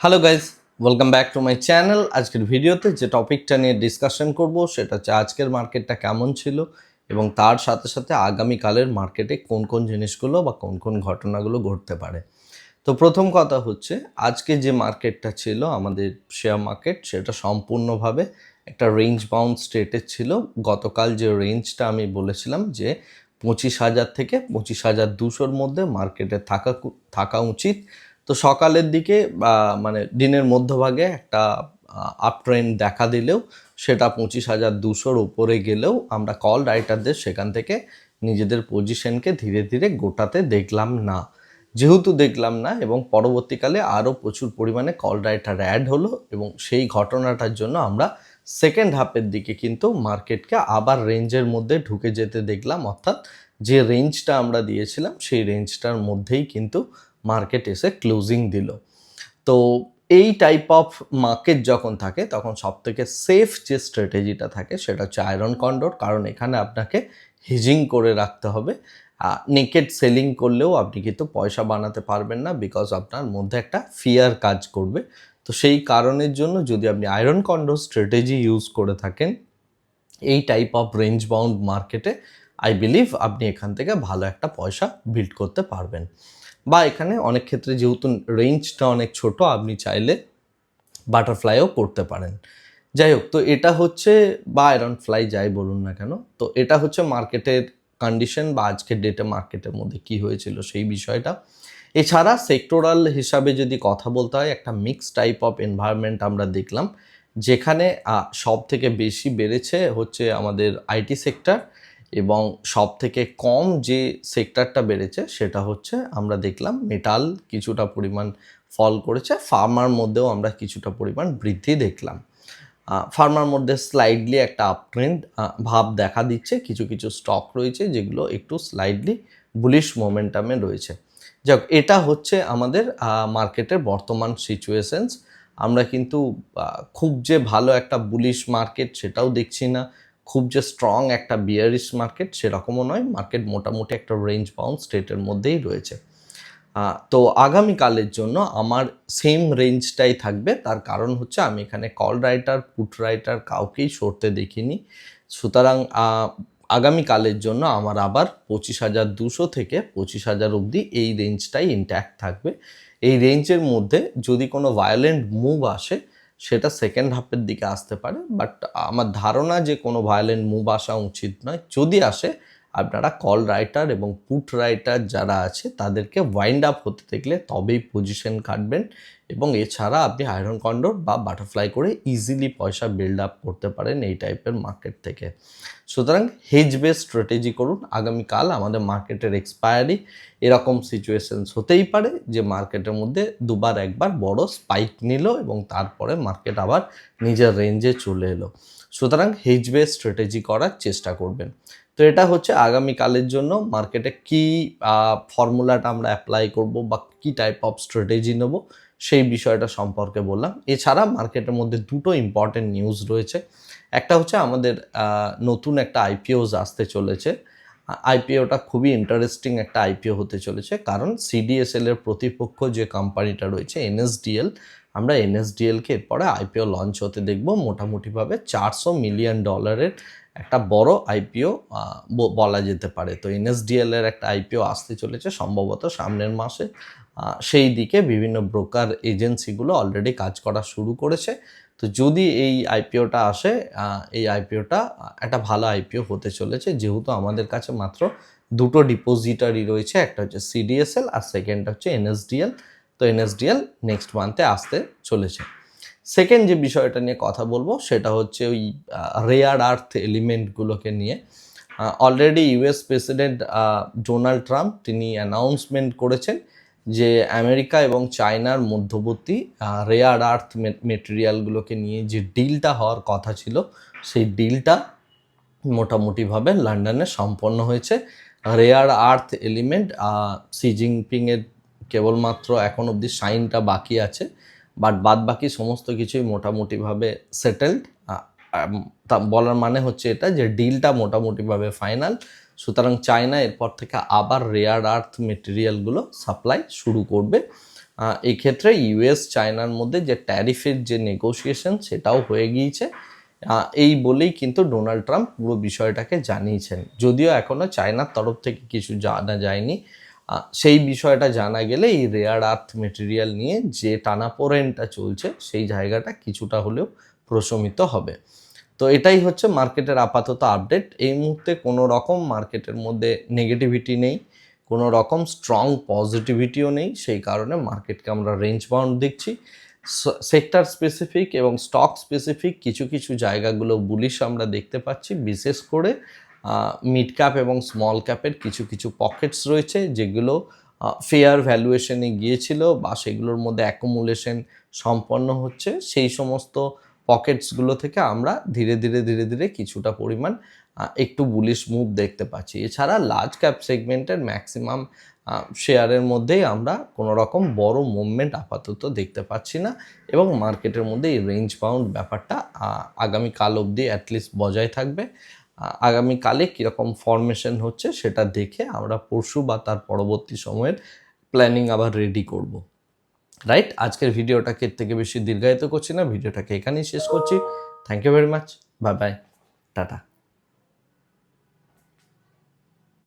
Hello guys welcome back to my channel আজকের ভিডিওতে যে টপিকটা নিয়ে ডিসকাশন করব, সেটা হচ্ছে আজকের মার্কেটটা কেমন ছিল এবং তার সাথে সাথে আগামীকালের মার্কেটে কোন কোন জিনিসগুলো বা কোন কোন ঘটনাগুলো ঘটতে পারে। তো প্রথম কথা হচ্ছে, আজকে যে মার্কেটটা ছিল আমাদের শেয়ার মার্কেট সেটা সম্পূর্ণভাবে একটা রেঞ্জ বাউন্ড স্টেটে ছিল। গতকাল যে রেঞ্জটা আমি বলেছিলাম যে পঁচিশ হাজার থেকে পঁচিশ হাজার দুশোর মধ্যে মার্কেটে থাকা থাকা উচিত। তো সকালের দিকে মানে দিনের মধ্যভাগে একটা আপ ট্রেন্ড দেখা দিলেও সেটা পঁচিশ হাজার দুশোর উপরে গেলেও আমরা কল রাইটারদের সেখান থেকে নিজেদের পজিশনকে ধীরে ধীরে গোটাতে দেখলাম না। যেহেতু দেখলাম না এবং পরবর্তীকালে আরও প্রচুর পরিমাণে কল রাইটার অ্যাড হলো এবং সেই ঘটনাটার জন্য আমরা সেকেন্ড হাফের দিকে কিন্তু মার্কেটকে আবার রেঞ্জের মধ্যে ঢুকে যেতে দেখলাম। অর্থাৎ যে রেঞ্জটা আমরা দিয়েছিলাম সেই রেঞ্জটার মধ্যেই কিন্তু মার্কেট এসে ক্লোজিং দিল। তো এই টাইপ অফ মার্কেট যখন থাকে, তখন সব থেকে সেফ যে স্ট্র্যাটেজিটা থাকে, সেটা হচ্ছে আয়রন কন্ডোর কারণ এখানে আপনাকে হিজিং করে রাখতে হবে। নেকেড সেলিং করলেও আপনি কিন্তু পয়সা বানাতে পারবেন না বিকজ আপনার মধ্যে একটা ফিয়ার কাজ করবে। তো সেই কারণের জন্য যদি আপনি আয়রন কন্ডোর স্ট্র্যাটেজি ইউজ করে থাকেন, এই টাইপ অফ রেঞ্জ বাউন্ড মার্কেটে আই বিলিভ আপনি এখান থেকে ভালো একটা পয়সা বিল্ড করতে পারবেন। বা এখানে অনেক ক্ষেত্রে যেহেতু রেঞ্জটা অনেক ছোট, আপনি চাইলে বাটারফ্লাইও করতে পারেন। যাই হোক, তো এটা হচ্ছে, বা আয়রন ফ্লাই যাই বলুন না কেন, তো এটা হচ্ছে মার্কেটের কন্ডিশন বা আজকের ডেটে মার্কেটের মধ্যে কি হয়েছিল সেই বিষয়টা। এছাড়া সেক্টোরাল হিসাবে যদি কথা বলতে হয়, একটা মিক্স টাইপ অফ এনভায়রনমেন্ট আমরা দেখলাম, যেখানে সব থেকে বেশি বেড়েছে হচ্ছে আমাদের আইটি সেক্টর এবং সব থেকে কম যে সেক্টরটা বেড়েছে সেটা হচ্ছে আমরা দেখলাম মেটাল কিছুটা পরিমাণ ফল করেছে। ফার্মার মধ্যেও আমরা কিছুটা পরিমাণ বৃদ্ধি দেখলাম। ফার্মার মধ্যে স্লাইডলি একটা আপট্রেন্ড ভাব দেখা দিচ্ছে। কিছু কিছু স্টক রয়েছে যেগুলো একটু স্লাইডলি বুলিশ মোমেন্টামে রয়েছে। যাক, এটা হচ্ছে আমাদের মার্কেটের বর্তমান সিচুয়েশনস আমরা কিন্তু খুব যে ভালো একটা বুলিশ মার্কেট সেটাও দেখছি না। খুব যে স্ট্রং একটা বিয়ারিশ মার্কেট সেরকমও নয় মার্কেট মোটামুটি একটা রেঞ্জ বাউন্ড স্টেটের মধ্যেই রয়েছে। তো আগামীকালের জন্য আমার সেম রেঞ্জটাই থাকবে, তার কারণ হচ্ছে আমি এখানে কল রাইটার পুট রাইটার কাউকেই সরতে দেখিনি। সুতরাং আগামীকালের জন্য আমার আবার পঁচিশ হাজার দুশো থেকে পঁচিশ হাজার অবধি এই রেঞ্জটাই ইন্ট্যাক্ট থাকবে। এই রেঞ্জের মধ্যে যদি কোনো ভায়োলেন্ট মুভ আসে সেটা সেকেন্ড হাফের দিকে আসতে পারে বাট আমার ধারণা যে কোনো ভায়োলেন্ট মুভ আসা উচিত নয়। যদি আসে আপনারা কল রাইটার এবং পুট রাইটার যারা আছে, তাদেরকে ওয়াইন্ড আপ হতে দেখলে তবেই পজিশন কাটবেন এবং এছাড়া আপনি আয়রন কন্ডোর বা বাটারফ্লাই করে ইজিলি পয়সা বিল্ড আপ করতে পারেন এই টাইপের মার্কেট থেকে। সুতরাং হেজ বেস স্ট্র্যাটেজি করুন। আগামীকাল আমাদের মার্কেটের এক্সপায়ারি এরকম সিচুয়েশনস হতেই পারে যে মার্কেটের মধ্যে দুবার একবার বড় স্পাইক নিল এবং তারপরে মার্কেট আবার নিজের রেঞ্জে চলে এলো। সুতরাং হেজ বেস স্ট্র্যাটেজি করার চেষ্টা করবেন। তো এটা হচ্ছে আগামীকালের জন্য মার্কেটে কি ফর্মুলাটা আমরা অ্যাপ্লাই করব বা কি টাইপ অফ স্ট্র্যাটেজি নেব সেই বিষয়টা সম্পর্কে বললাম। এছাড়া মার্কেটের মধ্যে দুটো ইম্পর্টেন্ট নিউজ রয়েছে। একটা হচ্ছে আমাদের নতুন একটা আইপিওস আসতে চলেছে। আইপিওটা খুবই ইন্টারেস্টিং একটা আইপিও হতে চলেছে। কারণ সিডিএসএল এর প্রতিপক্ষ যে কোম্পানিটা রয়েছে এনএসডিএল আমরা এনএসডিএলকে এরপরে আইপিও লঞ্চ হতে দেখব। মোটামুটিভাবে চারশো মিলিয়ন ডলারের একটা বড় আইপিও বলা যেতে পারে। তো এনএসডিএল এর একটা আইপিও আসতে চলেছে সম্ভবত সামনের মাসে। সেই দিকে বিভিন্ন ব্রোকার এজেন্সিগুলো অলরেডি কাজ করা শুরু করেছে। তো যদি এই আইপিওটা আসে এই আইপিওটা একটা ভালো আইপিও হতে চলেছে। যেহেতু আমাদের কাছে মাত্র দুটো ডিপোজিটারি রয়েছে, একটা হচ্ছে সিডিএসএল আর সেকেন্ড হচ্ছে এনএসডিএল তো এনএসডিএল নেক্সট মান্থে আসতে চলেছে। সেকেন্ড যে বিষয়টা নিয়ে কথা বলব, সেটা হচ্ছে ওই রেয়ার আর্থ এলিমেন্টগুলোকে নিয়ে। Already US president Donald Trump তিনি অ্যানাউন্সমেন্ট করেছেন যে আমেরিকা এবং চায়নার মধ্যবর্তী রেয়ার আর্থ মেটেরিয়ালগুলোকে নিয়ে যে ডিলটা হওয়ার কথা ছিল, সেই ডিলটা মোটামুটিভাবে লন্ডনে সম্পন্ন হয়েছে। রেয়ার আর্থ এলিমেন্ট সি জিনপিংয়ের কেবলমাত্র এখন অবধি সাইনটা বাকি আছে। বাট বাদ বাকি সমস্ত কিছুই মোটামুটিভাবে সেটেলড তা বলার মানে হচ্ছে এটা যে ডিলটা মোটামুটিভাবে ফাইনাল সুতরাং চায়না এরপর থেকে আবার রেয়ার আর্থ মেটেরিয়ালগুলো সাপ্লাই শুরু করবে। এক্ষেত্রে ইউএস চায়নার মধ্যে যে ট্যারিফের যে নেগোসিয়েশন সেটাও হয়ে গিয়েছে। এই বলেই কিন্তু ডোনাল্ড ট্রাম্প পুরো বিষয়টাকে জানিয়েছেন। যদিও এখনও চায়নার তরফ থেকে কিছু জানা যায়নি। সেই বিষয়টা জানা গেলে এই রেয়ার আর্থ মেটেরিয়াল নিয়ে যে টানাপোড়েনটা চলছে, সেই জায়গাটা কিছুটা হলেও প্রশমিত হবে। তো এটাই হচ্ছে মার্কেটের আপাতত আপডেট এই মুহূর্তে কোনো রকম মার্কেটের মধ্যে নেগেটিভিটি নেই, কোনো রকম স্ট্রং পজিটিভিটিও নেই। সেই কারণে মার্কেটকে আমরা রেঞ্জ বাউন্ড দেখছি। সেক্টর স্পেসিফিক এবং স্টক স্পেসিফিক কিছু কিছু জায়গাগুলো বুলিশ আমরা দেখতে পাচ্ছি। বিশেষ করে মিড ক্যাপ এবং স্মল ক্যাপের কিছু কিছু পকেটস রয়েছে যেগুলো ফেয়ার ভ্যালুয়েশনে গিয়েছিল বা সেগুলোর মধ্যে অ্যাকুমুলেশন সম্পন্ন হচ্ছে। সেই সমস্ত পকেটসগুলো থেকে আমরা ধীরে ধীরে ধীরে ধীরে কিছুটা পরিমাণ একটু বুলিশ মুভ দেখতে পাচ্ছি। এছাড়া লার্জ ক্যাপ সেগমেন্টের ম্যাক্সিমাম শেয়ারের মধ্যেই আমরা কোনো রকম বড় মুভমেন্ট আপাতত দেখতে পাচ্ছি না এবং মার্কেটের মধ্যে এই রেঞ্জ বাউন্ড ব্যাপারটা আগামীকাল অবধি অ্যাটলিস্ট বজায় থাকবে। আগামীকালে কীরকম ফরমেশন হচ্ছে সেটা দেখে আমরা পরশু বা তার পরবর্তী সময়ের প্ল্যানিং আবার রেডি করব। রাইট আজকের ভিডিওটাকে এর থেকে বেশি দীর্ঘায়িত করছি না, ভিডিওটাকে এখানেই শেষ করছি। Thank you very much bye bye tata